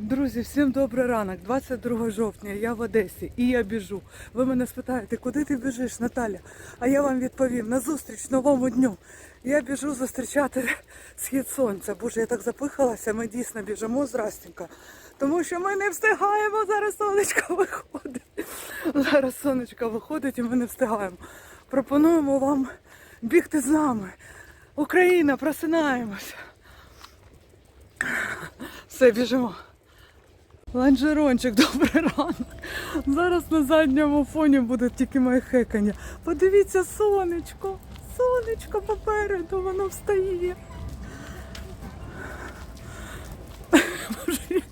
Друзі, всім добрий ранок. 22 жовтня, я в Одесі і я біжу. Ви мене спитаєте, куди ти біжиш, Наталя? А я вам відповім на зустріч новому дню. Я біжу зустрічати схід сонця. Боже, я так запихалася, ми дійсно біжимо з. Тому що ми не встигаємо. Зараз сонечко виходить. Зараз сонечко виходить і ми не встигаємо. Пропонуємо вам бігти з нами. Україна, просинаємося. Все, біжимо. Ланжерончик, добрий ранок. Зараз на задньому фоні буде тільки моє хекання. Подивіться, сонечко. Сонечко попереду, воно встає. Боже, як,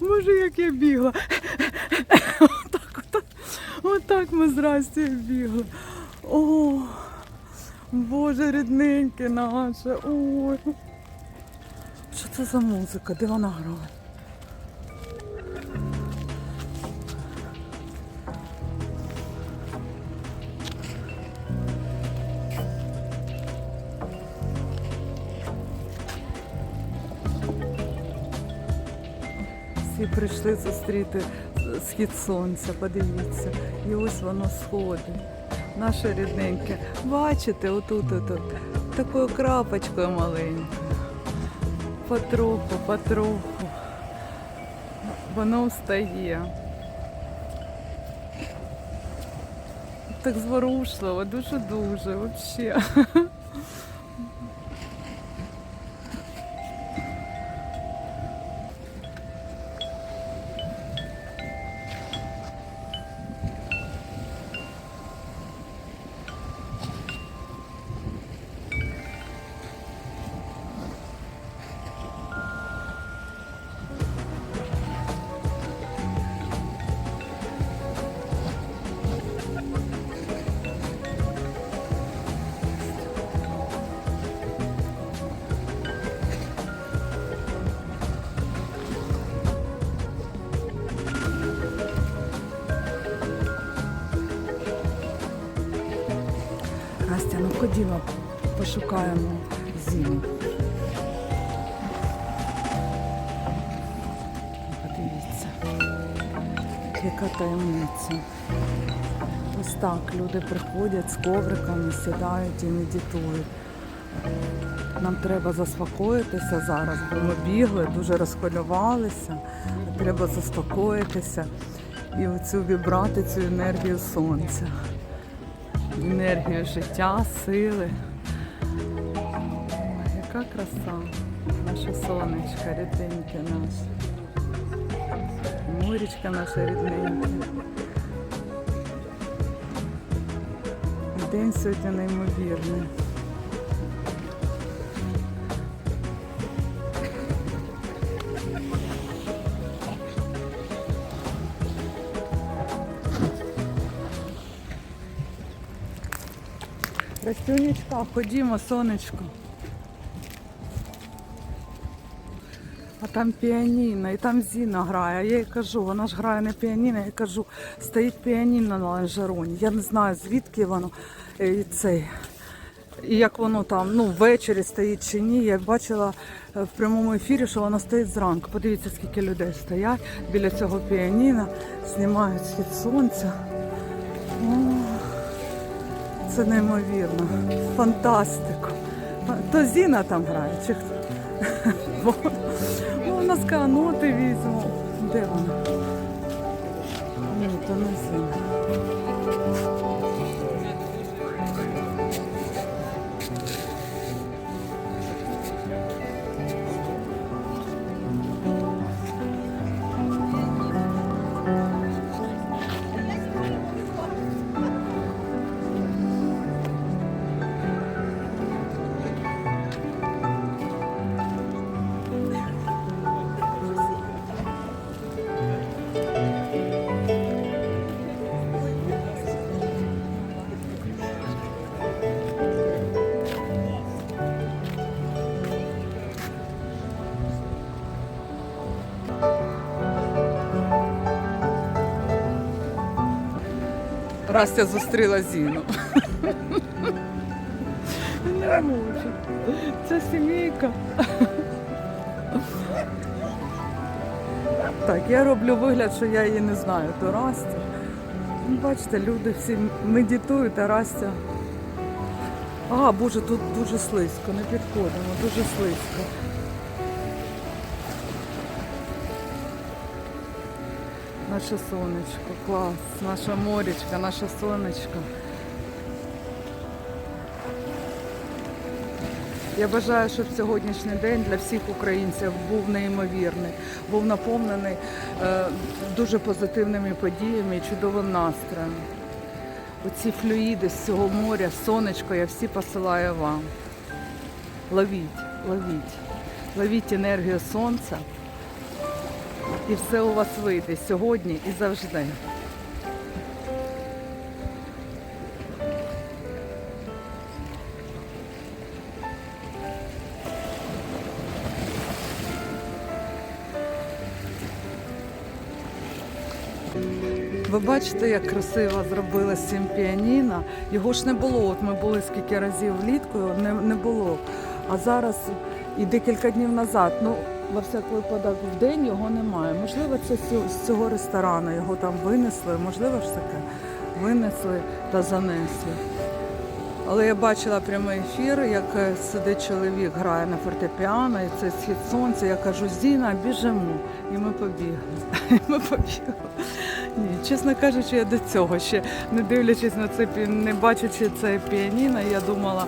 Боже, як я бігла. Отак, отак, отак ми з Растю бігли. О, Боже, рідненьке наше. Ой. Що це за музика? Де вона грає? Прийшли зустріти схід сонця, подивіться. І ось воно сходить. Наше рідненьке. Бачите, отут, отут, такою крапочкою маленькою. Потроху, потроху. Воно встає. Так зворушливо, дуже-дуже, взагалі. ходімо, пошукаємо зиму. Подивіться, яка таємниця. Ось так люди приходять з ковриками, сідають і медитують. Нам треба заспокоїтися зараз, бо ми бігли, дуже розхвилювалися. Треба заспокоїтися і оцю вібрати цю енергію сонця енергію життя, сили. Ой, яка краса, наше сонечко, рідненьке наше. Морічка наша рідненька. День сьогодні неймовірний. Растюнечка, ходімо, сонечко. А там піаніно, і там Зіна грає. Я їй кажу, вона ж грає на піаніно, я кажу, стоїть піаніно на ланжероні. Я не знаю, звідки воно е, і цей. І як воно там ну, ввечері стоїть чи ні. Я бачила е, в прямому ефірі, що воно стоїть зранку. Подивіться, скільки людей стоять біля цього піаніно, знімають схід сонця. Це неймовірно. Фантастику. То Зіна там грає, чи хто? Ну, у каноти візьму. Де вона? Ні, то не Зіна. Растя зустріла Зіну. Не можу. Це сімейка. Так, я роблю вигляд, що я її не знаю, то Растя. Ну, Бачите, люди всі медитують, а Растя. А, боже, тут дуже слизько, не підходимо, дуже слизько. Наше сонечко, клас, наша морічка, наше сонечко. Я бажаю, щоб сьогоднішній день для всіх українців був неймовірний, був наповнений е, дуже позитивними подіями і чудовим настроєм. Оці флюїди з цього моря, сонечко, я всі посилаю вам. Ловіть, ловіть, ловіть енергію сонця, і все у вас вийде сьогодні і завжди. Ви бачите, як красиво зробили з піаніно. Його ж не було. От ми були скільки разів влітку, не, не було. А зараз і декілька днів назад. Ну, во всяк випадок, в день його немає. Можливо, це з цього- ресторану його там винесли, можливо ж таке, винесли та занесли. Але я бачила прямий ефір, як е, сидить чоловік, грає на фортепіано, і це схід сонця. Я кажу, Зіна, біжимо. І ми побігли. І ми побігли. Ні, чесно кажучи, я до цього ще не дивлячись на це, не бачачи це піаніно, я думала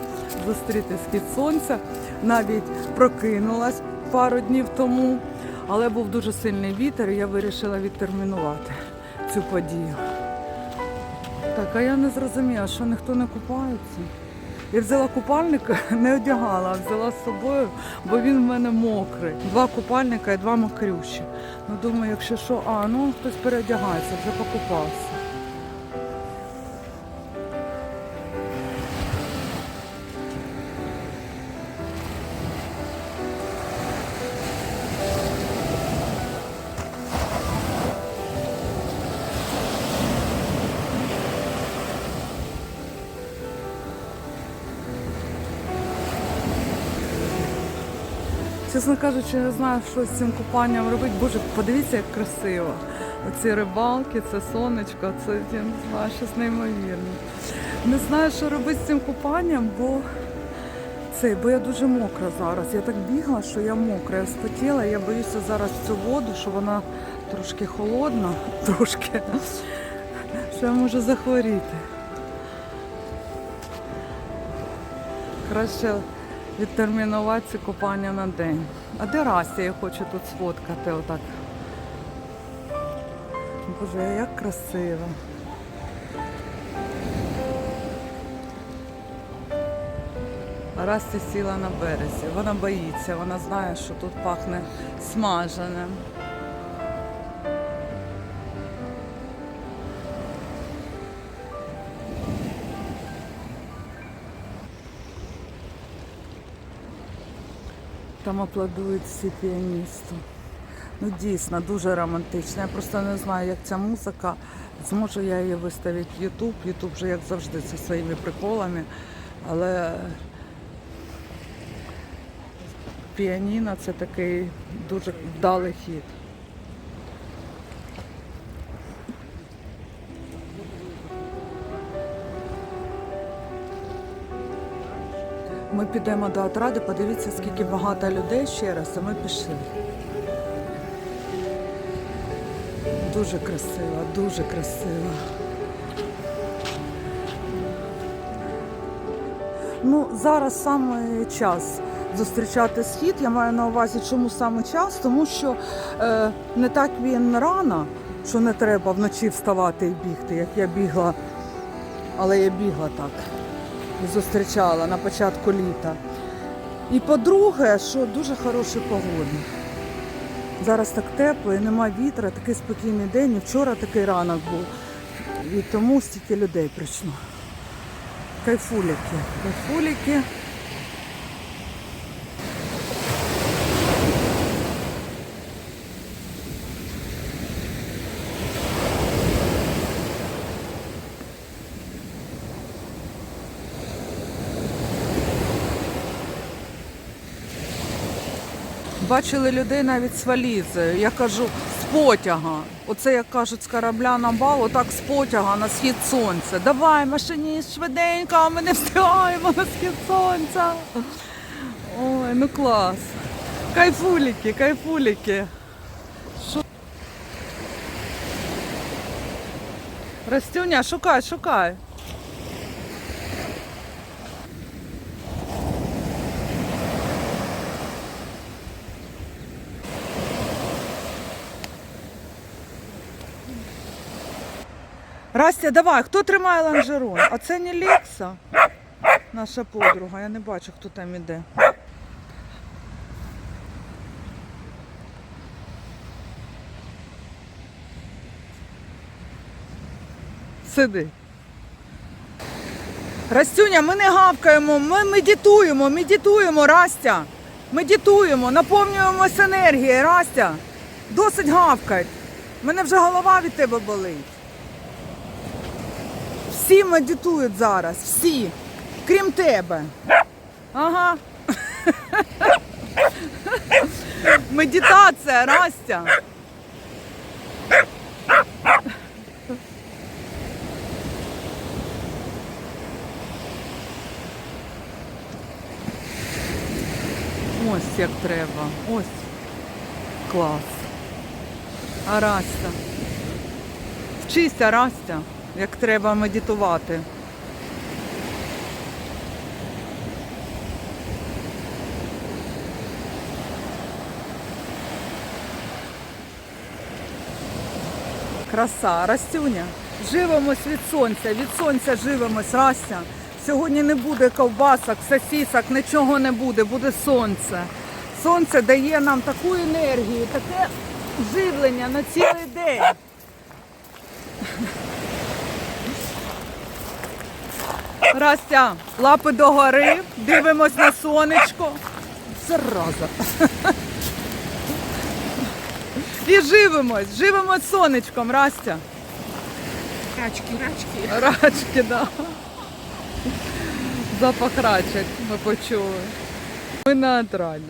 зустріти схід сонця. Навіть прокинулась пару днів тому, але був дуже сильний вітер, і я вирішила відтермінувати цю подію. Так, а я не зрозуміла, що ніхто не купається. Я взяла купальник, не одягала, а взяла з собою, бо він в мене мокрий. Два купальника і два мокрющі. Ну думаю, якщо що, а ну хтось переодягається, вже покупався. Чесно кажучи, не знаю, що з цим купанням робити. Боже, подивіться, як красиво. Оці рибалки, це сонечко, це я не знаю, щось неймовірне. Не знаю, що робити з цим купанням, бо це, бо я дуже мокра зараз. Я так бігла, що я мокра, я спотіла, я боюся зараз цю воду, що вона трошки холодна, трошки, що я можу захворіти. Краще відтермінувати ці купання на день. А де Растя? Я хочу тут сфоткати отак. Боже, як красиво. А Растя сіла на березі. Вона боїться, вона знає, що тут пахне смаженим. Там аплодують всі піаністу. Ну дійсно дуже романтично. Я просто не знаю, як ця музика. Зможу я її виставити в Ютуб. Ютуб вже, як завжди, зі своїми приколами. Але піаніно це такий дуже вдалий хід. Ми підемо до отради, подивіться, скільки багато людей ще раз, а ми пішли. Дуже красиво, дуже красиво. Ну, зараз саме час зустрічати схід. Я маю на увазі, чому саме час, тому що е, не так він рано, що не треба вночі вставати і бігти, як я бігла, але я бігла так зустрічала на початку літа. І по-друге, що дуже хороші погоди. Зараз так тепло і нема вітра, такий спокійний день. І вчора такий ранок був. І тому стільки людей прийшло. Кайфуліки, кайфуліки. Бачили людей навіть з валізою. Я кажу, з потяга. Оце, як кажуть, з корабля на бал, отак з потяга на схід сонця. Давай, машиніст, швиденько, ми не встигаємо на схід сонця. Ой, ну клас. Кайфуліки, кайфуліки. Шо? Растюня, шукай, шукай. Растя, давай, хто тримає лонжерон? А це не Лекса, наша подруга. Я не бачу, хто там іде. Сиди. Растюня, ми не гавкаємо, ми медитуємо, медитуємо, Растя. Медитуємо, наповнюємось енергією, Растя. Досить гавкать. Мене вже голова від тебе болить. Всі медитують зараз, всі, крім тебе. Ага. Медитація, Растя. Ось як треба. Ось. Клас. А Растя. Вчися, Растя, як треба медитувати. Краса, Растюня. Живемось від сонця, від сонця живемось, Растя. Сьогодні не буде ковбасок, сосісок, нічого не буде, буде сонце. Сонце дає нам таку енергію, таке живлення на цілий день. Растя, лапи догори, дивимось на сонечко. Зараза. І живемось, живемось сонечком, Растя. Рачки, рачки. Рачки, да. Запах рачок ми почули. Ми на атраді.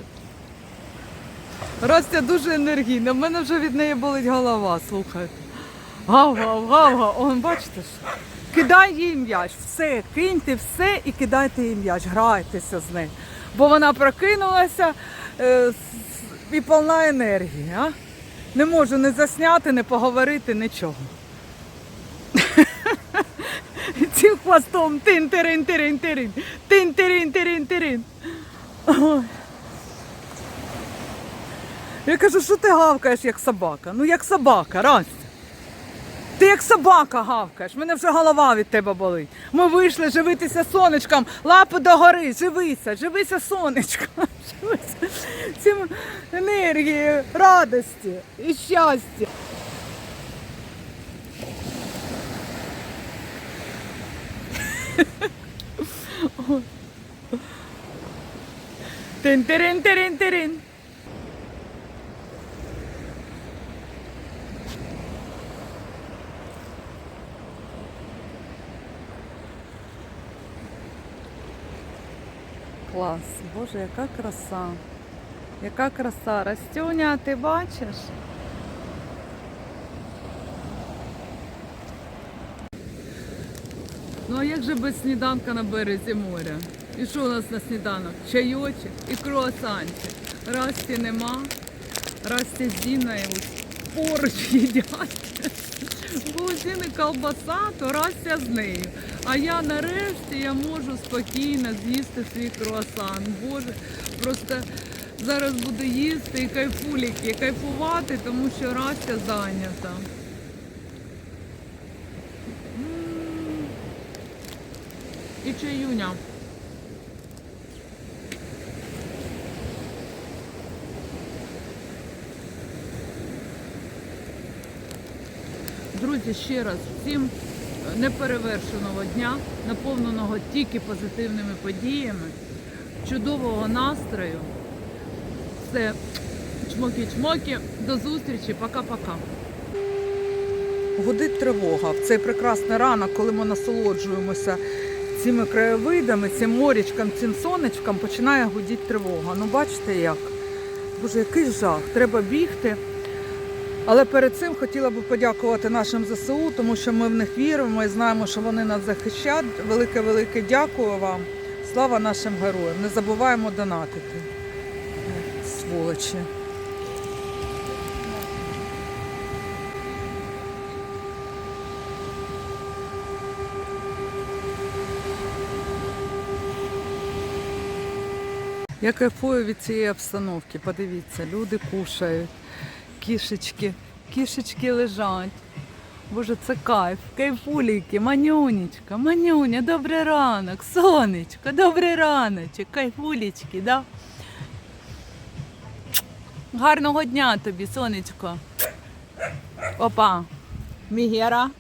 Растя дуже енергійна. В мене вже від неї болить голова, слухайте. Гав-гав, гав-гав. Он, бачите ж? Кидай їй м'яч. Все, киньте все і кидайте їй м'яч. Грайтеся з нею. Бо вона прокинулася е, і повна енергії. А? Не можу не засняти, не поговорити, нічого. Цим хвостом тин тирин тирин тирин тин тирин тирин тирин Я кажу, що ти гавкаєш як собака? Ну як собака, раз. Ти як собака гавкаєш, мене вже голова від тебе болить. Ми вийшли живитися сонечком, лапи догори, живися, живися сонечком, живися цим енергією, радості і щастя. тин Клас, Боже, яка краса. Яка краса. Растюня, ти бачиш? Ну а як же без сніданка на березі моря? І що у нас на сніданок? Чайочок і круасанчик. Расті нема. Расті з Діною поруч їдять. Бо у Зіни колбаса, то Растя з нею. А я нарешті я можу спокійно з'їсти свій круасан. Боже, просто зараз буду їсти і кайфуліки, кайфувати, тому що Растя зайнята. І чаюня. Друзі, ще раз всім неперевершеного дня, наповненого тільки позитивними подіями, чудового настрою. Все, чмокі-чмокі, до зустрічі, пока-пока. Гудить тривога в цей прекрасний ранок, коли ми насолоджуємося цими краєвидами, цим морічком, цим сонечком, починає гудіти тривога. Ну бачите як? Боже, який жах. Треба бігти. Але перед цим хотіла б подякувати нашим ЗСУ, тому що ми в них віримо і знаємо, що вони нас захищають. Велике-велике дякую вам. Слава нашим героям. Не забуваємо донатити. Сволочі. Я кайфую від цієї обстановки. Подивіться, люди кушають, кішечки, кішечки лежать. Боже, це кайф, кайфуліки, манюнечка, манюня, добрий ранок, сонечко, добрий раночок, кайфулечки, да? Гарного дня тобі, сонечко. Опа, Мігера.